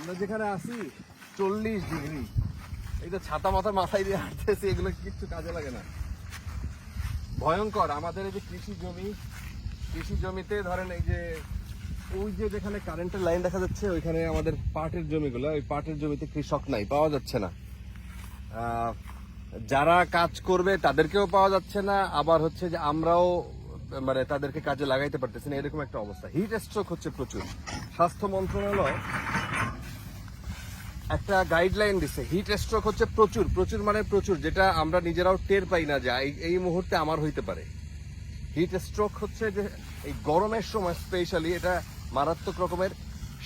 আমরা যেখানে আসি চল্লিশ ডিগ্রি। এই তো ছাতা মাথা মাথায় দিয়ে হাঁটতেছি, এগুলো কিচ্ছু কাজে লাগে না। ভয়ঙ্কর, আমাদের এই যে কৃষি জমি, কৃষি জমিতে ধরেন এই যে, ওই যে যেখানে কারেন্টের লাইন দেখা যাচ্ছে, ওইখানে আমাদের পাটের জমিগুলো ওই পাটের জমিতে কৃষক নাই, পাওয়া যাচ্ছে না। যারা কাজ করবে, তাদেরকেও পাওয়া যাচ্ছে না। আবার হচ্ছে যে আমরাও মানে তাদেরকে কাজে লাগাইতে পারতেছি না, এরকম একটা অবস্থা। হিট স্ট্রোক হচ্ছে প্রচুর। স্বাস্থ্য মন্ত্রণালয় একটা গাইডলাইন দিছে হিট স্ট্রোক হচ্ছে প্রচুর প্রচুর মানে প্রচুর, যেটা আমরা নিজেরাও টের পাই না যে এই- মুহূর্তে আমার হইতে পারে। হিট স্ট্রোক হচ্ছে যে এই গরমের সময় স্পেশালি এটা মারাত্মক রকমের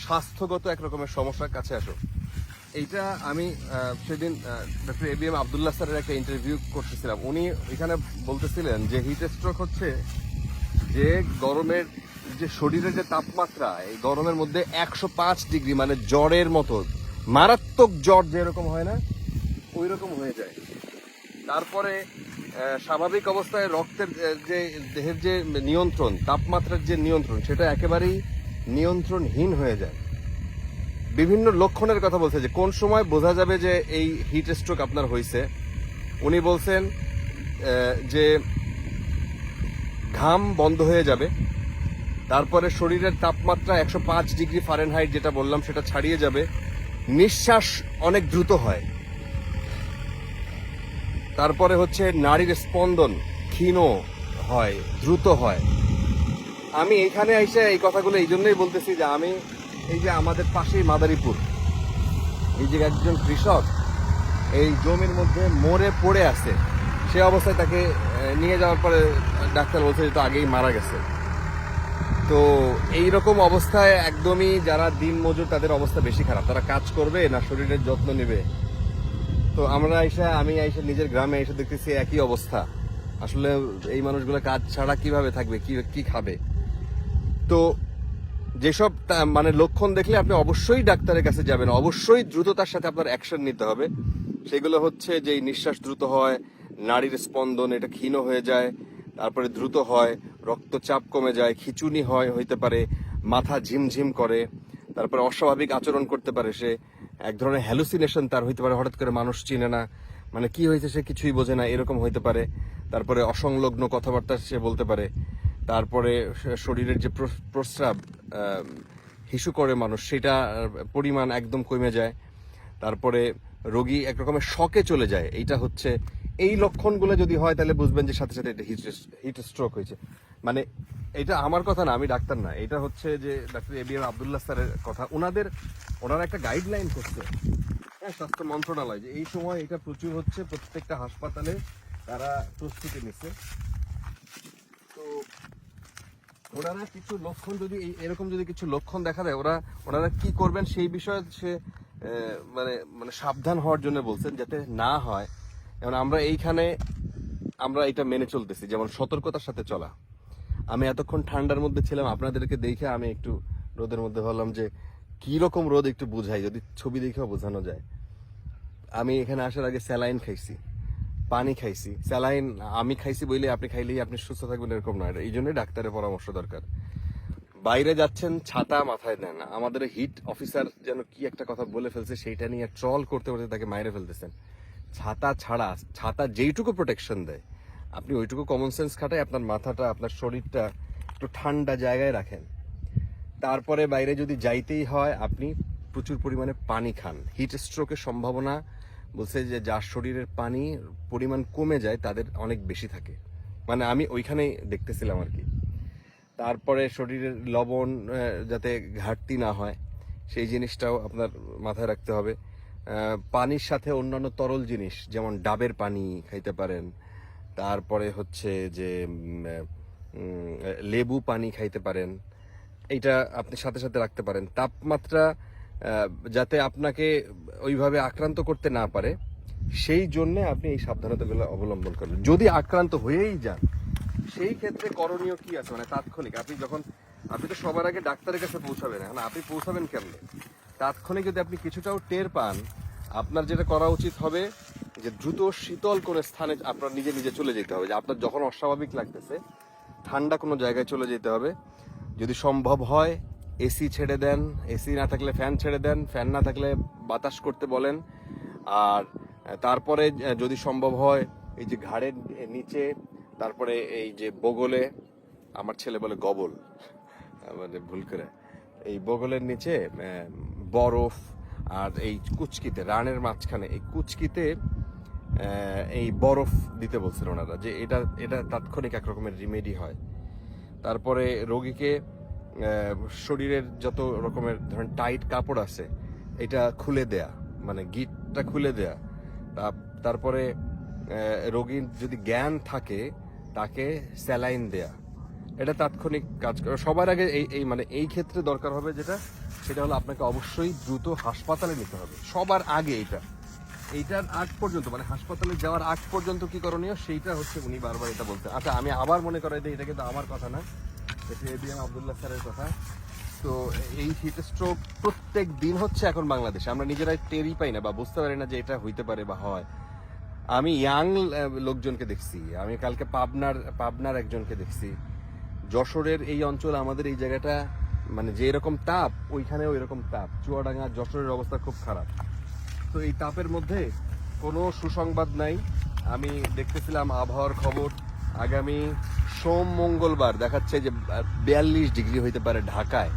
স্বাস্থ্যগত এক রকমের সমস্যার কাছে আসো। এইটা আমি সেদিন doctor A B M Abdullah স্যারের একটা ইন্টারভিউ করতেছিলাম। উনি এখানে বলতেছিলেন যে হিট স্ট্রোক হচ্ছে যে গরমের যে শরীরের যে তাপমাত্রা, এই গরমের মধ্যে একশো পাঁচ ডিগ্রি মানে জ্বরের মতো মারাত্মক জ্বর যেরকম হয় না ওই রকম হয়ে যায়। তারপরে স্বাভাবিক অবস্থায় রক্তের যে দেহের যে নিয়ন্ত্রণ, তাপমাত্রার যে নিয়ন্ত্রণ, সেটা একেবারেই নিয়ন্ত্রণহীন হয়ে যায়। বিভিন্ন লক্ষণের কথা বলছে যে, কোন সময় বোঝা যাবে যে এই হিট স্ট্রোক আপনার হয়েছে উনি বলছেন যে ঘাম বন্ধ হয়ে যাবে, তারপরে শরীরের তাপমাত্রা একশো পাঁচ ডিগ্রি ফারেনহাইট যেটা বললাম, সেটা ছাড়িয়ে যাবে নিঃশ্বাস অনেক দ্রুত হয়। তারপরে হচ্ছে নারীর স্পন্দন ক্ষীণ হয়, দ্রুত হয়। আমি এখানে এসে এই কথাগুলো এই জন্যই বলতেছি যে আমি এই যে আমাদের পাশেই মাদারীপুর, এই যে একজন কৃষক, এই জমির মধ্যে মরে পড়ে আছে, সে অবস্থায় তাকে নিয়ে যাওয়ার পরে ডাক্তার বলছে যে তো আগেই মারা গেছে। তো এই রকম অবস্থায় একদমই যারা দিন মজুর, তাদের অবস্থা বেশি খারাপ। তারা কাজ করবে না শরীরের যত্ন নেবে। তো আমরা আইসা আমি আইসা নিজের গ্রামে এসে দেখতেছি একই অবস্থা। আসলে এই মানুষগুলো কাজ ছাড়া কীভাবে থাকবে, কি কি খাবে? তো যেসব মানে লক্ষণ দেখলে আপনি অবশ্যই ডাক্তারের কাছে যাবেন। অবশ্যই দ্রুততার সাথে আপনার অ্যাকশন নিতে হবে। সেগুলো হচ্ছে যে নিঃশ্বাস দ্রুত হয় নারীর স্পন্দন, এটা ক্ষীণ হয়ে যায়, তারপরে দ্রুত হয় রক্তচাপ কমে যায়, খিচুনি হয়, হইতে পারে, মাথা ঝিমঝিম করে, তারপরে অস্বাভাবিক আচরণ করতে পারে সে, এক ধরনের হ্যালুসিনেশন তার হইতে পারে, হঠাৎ করে মানুষ চিনে না। মানে কি হয়েছে সে কিছুই বোঝে না, এরকম হইতে পারে। তারপরে অসংলগ্ন কথাবার্তা সে বলতে পারে। তারপরে শরীরের যে প্র- প্রস্রাব হিসু করে মানুষ, সেটা পরিমাণ একদম কমে যায়। তারপরে রোগী এক রকমের শকে চলে যায়। এইটা হচ্ছে এই লক্ষণগুলো যদি হয়, তাহলে বুঝবেন যে সাথে সাথে এটা হিট স্ট্রোক হয়েছে। মানে এটা আমার কথা না, আমি ডাক্তার না। এটা হচ্ছে যে doctor A B M Abdullah স্যারের কথা। ওনাদের ওনারা একটা গাইডলাইন করছে। হ্যাঁ স্বাস্থ্য মন্ত্রণালয়, যে এই সময় এটা প্রচুর হচ্ছে, প্রত্যেকটা হাসপাতালে তারা প্রস্তুতি নিচ্ছে। তো ওনারা কিছু লক্ষণ যদি এরকম যদি কিছু লক্ষণ দেখা দেয়, ওরা, ওনারা কি করবেন সেই বিষয়ে সে মানে মানে সাবধান হওয়ার জন্য বলছেন, যাতে না হয়। যেমন আমরা এইখানে, আমরা এটা মেনে চলতেছি, যেমন সতর্কতার সাথে চলা। আমি এতক্ষণ ঠান্ডার মধ্যে ছিলাম, আপনাদেরকে দেখে আমি একটু রোদের মধ্যে ভাবলাম যে, কি রকম রোদ একটু বুঝাই, যদি ছবি দেখেও বোঝানো যায়। আমি এখানে আসার আগে স্যালাইন খাইছি, পানি খাইছি। স্যালাইন আমি খাইছি বলে আপনি খাইলেই আপনি সুস্থ থাকবেন এরকম নয় এই জন্যই ডাক্তারের পরামর্শ দরকার। বাইরে যাচ্ছেন, ছাতা মাথায় দেন আমাদের হিট অফিসার যেন কি একটা কথা বলে ফেলছে, সেইটা নিয়ে ট্রল করতে করতে তাকে মাইরে ফেলতেছেন। ছাতা ছাড়া, ছাতা যেইটুকু প্রোটেকশন দেয়, আপনি ওইটুকু কমন সেন্স খাটায় আপনার মাথাটা, আপনার শরীরটা একটু ঠান্ডা জায়গায় রাখেন। তারপরে বাইরে যদি যাইতেই হয়, আপনি প্রচুর পরিমাণে পানি খান। হিট স্ট্রোকের সম্ভাবনা বলছে যে, যার শরীরের পানি পরিমাণ কমে যায়, তাদের অনেক বেশি থাকে। মানে আমি ওইখানেই দেখতেছিলাম আর কি। তারপরে শরীরের লবণ যাতে ঘাটতি না হয়, সেই জিনিসটাও আপনার মাথায় রাখতে হবে। পানির সাথে অন্যান্য তরল জিনিস, যেমন ডাবের পানি খাইতে পারেন, তারপরে হচ্ছে যে লেবু পানি খাইতে পারেন, এইটা আপনি সাথে সাথে রাখতে পারেন। তাপমাত্রা যাতে আপনাকে ওইভাবে আক্রান্ত করতে না পারে, সেই জন্য আপনি এই সাবধানতাগুলো অবলম্বন করবেন। যদি আক্রান্ত হয়েই যান, সেই ক্ষেত্রে করণীয় কি আছে? মানে তাৎক্ষণিক, আপনি যখন, আপনি তো সবার আগে ডাক্তারের কাছে পৌঁছাবেন, এখন আপনি পৌঁছাবেন কেমনে? তাৎক্ষণিক যদি আপনি কিছুটাও টের পান, আপনার যেটা করা উচিত হবে যে দ্রুত শীতল কোনো স্থানে আপনার নিজে নিজে চলে যেতে হবে। যে আপনার যখন অস্বাভাবিক লাগতেছে, ঠান্ডা কোনো জায়গায় চলে যেতে হবে। যদি সম্ভব হয়, এসি ছেড়ে দেন, এসি না থাকলে ফ্যান ছেড়ে দেন, ফ্যান না থাকলে বাতাস করতে বলেন। আর তারপরে যদি সম্ভব হয়, এই যে ঘাড়ের নিচে, তারপরে এই যে বগলে, আমার ছেলে বলে গবল মানে ভুল করে, এই বগলের নিচে বরফ আর এই কুচকিতে, রানের মাঝখানে এই কুচকিতে এই বরফ দিতে বলছেন ওনারা, যে এটা এটা তাৎক্ষণিক এক রকমের রিমেডি হয়। তারপরে রোগীকে শরীরের যত রকমের ধরেন টাইট কাপড় আছে, এটা খুলে দেয়া মানে গিটটা খুলে দেয়া। তারপরে রোগীর যদি জ্ঞান থাকে, তাকে স্যালাইন দেয়া। এটা তাৎক্ষণিক কাজ করে। সবার আগে এই এই মানে এই ক্ষেত্রে দরকার হবে যেটা, সেটা হলো আপনাকে অবশ্যই দ্রুত হাসপাতালে নিতে হবে। সবার আগে এটা এইটার আগ পর্যন্ত মানে হাসপাতালে যাওয়ার আগ পর্যন্ত কি করণীয়? সেইটা হচ্ছে উনি বারবার এটা বলতে আচ্ছা আমি আবার মনে করাই দিই, এটা কিন্তু আমার কথা না। এটা এবিএম আবদুল্লাহ স্যারের কথা। তো এই হিট স্ট্রোক প্রত্যেক দিন হচ্ছে এখন বাংলাদেশে। আমরা নিজেরাই টেরই পাই না বা বুঝতে পারি না যে এটা হইতে পারে বা হয়। আমি ইয়াং লোকজনকে দেখছি। আমি কালকে পাবনার পাবনার একজনকে দেখছি। যশোরের এই অঞ্চল, আমাদের এই জায়গাটা মানে যে এরকম তাপ ওইখানে ওই রকম তাপ। চুয়াডাঙ্গা, যশোরের অবস্থা খুব খারাপ। তো এই তাপের মধ্যে কোনো সুসংবাদ নাই। আমি দেখতেছিলাম আবহাওয়ার খবর। আগামী সোম মঙ্গলবার দেখাচ্ছে যে, বিয়াল্লিশ ডিগ্রি হইতে পারে ঢাকায়।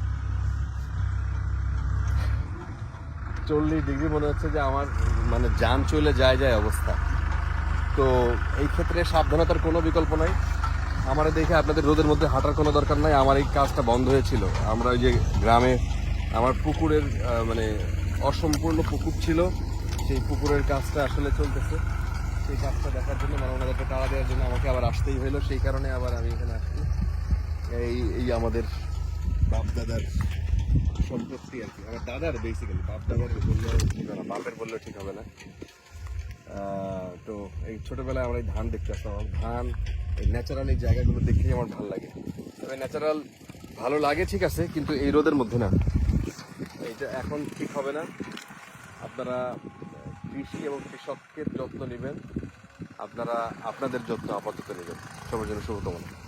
চল্লিশ ডিগ্রি মনে হচ্ছে যে আমার মানে যান চলে যায় যায় অবস্থা। তো এই ক্ষেত্রে সাবধানতার কোনো বিকল্প নাই। আমার দেখে আপনাদের রোদের মধ্যে হাঁটার কোনো দরকার নাই, আমার এই কাজটা বন্ধ হয়েছিল। আমরা ওই যে গ্রামে, আমার পুকুরের মানে অসম্পূর্ণ পুকুর ছিল, সেই পুকুরের কাজটা আসলে চলতেছে। সেই কাজটা দেখার জন্য মানে ওনাদেরকে তাড়া দেওয়ার জন্য আমাকে আবার আসতেই হলো সেই কারণে আবার আমি এখানে আসছি। এই এই আমাদের বাপ দাদার সম্পত্তি আর কি। আমার দাদার বেসিক্যালি বাপ দাদার বললেও ঠিক হবে না, বাপের বললেও ঠিক হবে না। তো এই ছোটোবেলায় আমরা এই ধান দেখতে আসতাম। ধান এই ন্যাচারাল এই জায়গাগুলো দেখলেই আমার ভালো লাগে। তবে ন্যাচারাল ভালো লাগে, ঠিক আছে, কিন্তু এই রোদের মধ্যে না। এইটা এখন ঠিক হবে না। আপনারা কৃষি এবং কৃষকের যত্ন নেবেন। আপনারা আপনাদের যত্ন আপাতত নেবেন। সবার জন্য শুভকামনা।